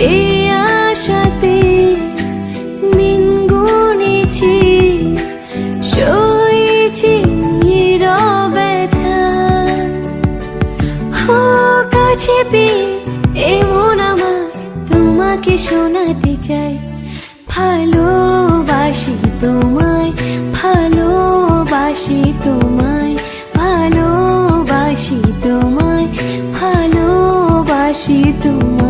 সে আশাতে ব্যথা এমন তোমাকে শোনাতে চাই। ভালোবাসি তোমায় ভালোবাসি তোমায় ভালোবাসি তোমায় ভালোবাসি তোমায়।